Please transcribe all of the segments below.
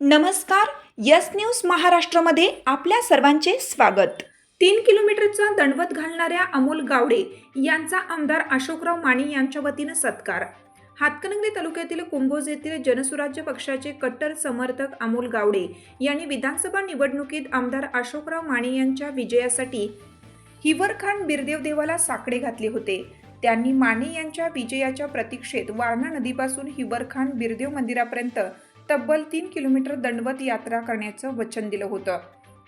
नमस्कार yes news महाराष्ट्रामध्ये आपल्या सर्वांचे स्वागत. तीन किलोमीटरचा दंडवत घालणाऱ्या अमोल गावडे यांचा आमदार अशोकराव माने यांच्या वतीनं सत्कार. हातकणंगले तालुक्यातील कुंभोज येथील जनसुराज्य पक्षाचे कट्टर समर्थक अमोल गावडे यांनी विधानसभा निवडणुकीत आमदार अशोकराव माने यांच्या विजयासाठी हिवरखान बिरदेव देवाला साकडे घातले होते. त्यांनी माने यांच्या विजयाच्या प्रतीक्षेत वारणा नदीपासून हिवरखान बिरदेव मंदिरापर्यंत तब्बल तीन किलोमीटर दंडवत यात्रा करण्याचं वचन दिलं होतं.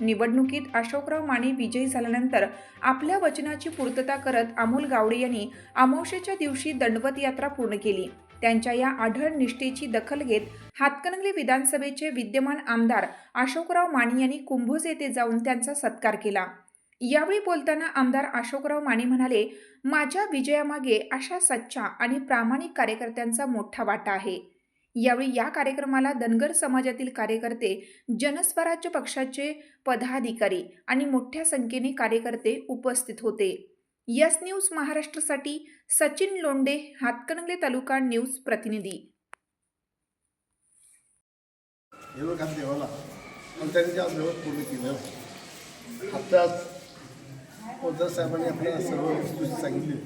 निवडणुकीत अशोकराव माने विजयी झाल्यानंतर आपल्या वचनाची पूर्तता करत अमोल गावडे यांनी अमावशेच्या दिवशी दंडवत यात्रा पूर्ण केली. त्यांच्या या आढळ निष्ठेची दखल घेत हातकणंगले विधानसभेचे विद्यमान आमदार अशोकराव माने यांनी कुंभोज येथे जाऊन त्यांचा सत्कार केला. यावेळी बोलताना आमदार अशोकराव माने म्हणाले माझ्या विजयामागे अशा सच्चा आणि प्रामाणिक कार्यकर्त्यांचा मोठा वाटा आहे. यावेळी या कार्यक्रमाला धनगर समाजातील कार्यकर्ते जनस्वराज्य पक्षाचे पदाधिकारी आणि मोठ्या संख्येने कार्यकर्ते उपस्थित होते. यस न्यूज महाराष्ट्रासाठी सचिन लोंडे हातकणंगले तालुका न्यूज प्रतिनिधी. देवाला. त्यांनी ज्या व्यवस्थ पूर्ण केलं आत्ताच पोदर साहेबांनी आपल्याला सर्व गोष्टी सांगितली.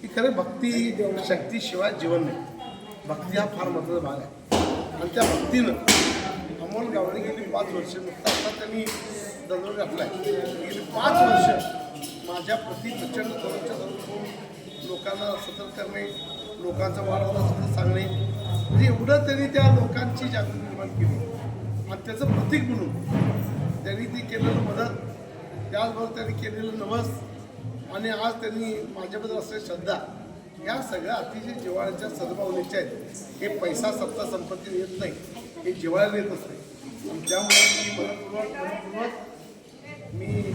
की खरं भक्ती शक्तीशिवाय जीवन नाही. भक्ती हा फार महत्त्वाचा भाग आहे. आणि त्या भक्तीनं अमोल गावडे गेली पाच वर्ष नुकता आता त्यांनी दंडोर घातला आहे गेली पाच वर्ष माझ्या प्रति प्रचंड धोरणच्या धरून लोकांना सतर्क करणे लोकांचा वाढवणं सतत सांगणे. म्हणजे एवढं त्यांनी त्या लोकांची जागृती निर्माण केली. आणि त्याचं प्रतीक म्हणून त्यांनी ती केलेलं मदत त्याचबरोबर त्यांनी केलेलं नवस. आणि आज त्यांनी माझ्याबद्दल असलेली श्रद्धा या सगळ्या अतिशय जिव्हाळ्याच्या सद्भावनेच्या आहेत. हे पैसा सत्ता संपत्ती येत नाही. हे जिव्हाळ्याला येत असते त्यामुळे मी मनपूर्वक मनपूर्वक मी